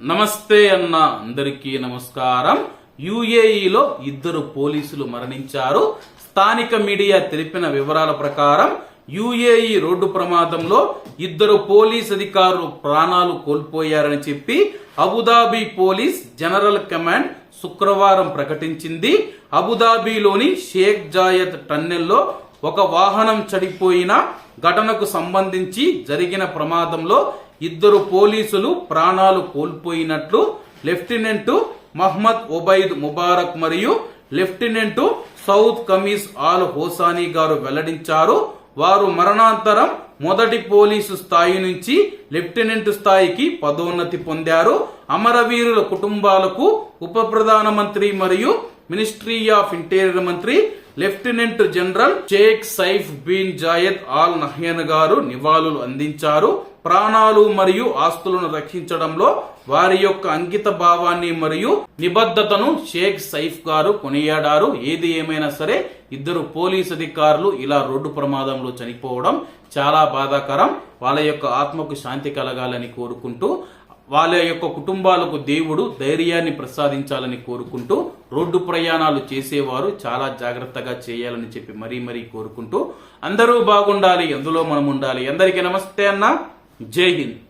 నమస్తే అన్న అందరికీ నమస్కారం. యుఏఈలో ఇద్దరు పోలీసులు మరణించారు. స్థానిక మీడియా తెలిపిన వివరాల ప్రకారం యుఏఈ రోడ్డు ప్రమాదంలో ఇద్దరు పోలీస్ అధికారులు ప్రాణాలు కోల్పోయారని చెప్పి అబుదాబి పోలీస్ జనరల్ కమాండ్ శుక్రవారం ప్రకటించింది. అబుదాబిలోని షేక్ జాయద్ టన్నెల్లో ఒక వాహనం చడిపోయిన ఘటనకు సంబంధించి జరిగిన ప్రమాదంలో ఇద్దరు పోలీసులు ప్రాణాలు కోల్పోయినట్లు లెఫ్టినెంట్ మహ్మద్ ఒబైద్ ముబారక్ మరియు lieutenant Saud Khamis Al Hosani గారు వెల్లడించారు. వారు మరణాంతరం మొదటి పోలీసు స్థాయి నుంచి లెఫ్టినెంట్ స్థాయికి పదోన్నతి పొందారు. అమరవీరుల కుటుంబాలకు ఉప ప్రధానమంత్రి మరియు మినిస్ట్రీ ఆఫ్ ఇంటీరియర్ మంత్రి lieutenant general Sheikh Saif bin Zayed Al Nahyan గారు నివాళులు అందించారు. ప్రాణాలు మరియు ఆస్తులను రక్షించడంలో వారి యొక్క అంకిత భావాన్ని మరియు నిబద్ధతను షేక్ సైఫ్ గారు కొనియాడారు. ఏది ఏమైనా సరే ఇద్దరు పోలీస్ అధికారులు ఇలా రోడ్డు ప్రమాదంలో చనిపోవడం చాలా బాధాకరం. వాళ్ళ యొక్క ఆత్మకు శాంతి కలగాలని కోరుకుంటూ వాళ్ళ యొక్క కుటుంబాలకు దేవుడు ధైర్యాన్ని ప్రసాదించాలని కోరుకుంటూ రోడ్డు ప్రయాణాలు చేసేవారు చాలా జాగ్రత్తగా చేయాలని చెప్పి మరీ మరీ కోరుకుంటూ అందరూ బాగుండాలి ఎందులో మనం ఉండాలి. అందరికీ నమస్తే అన్న. जय हिंद।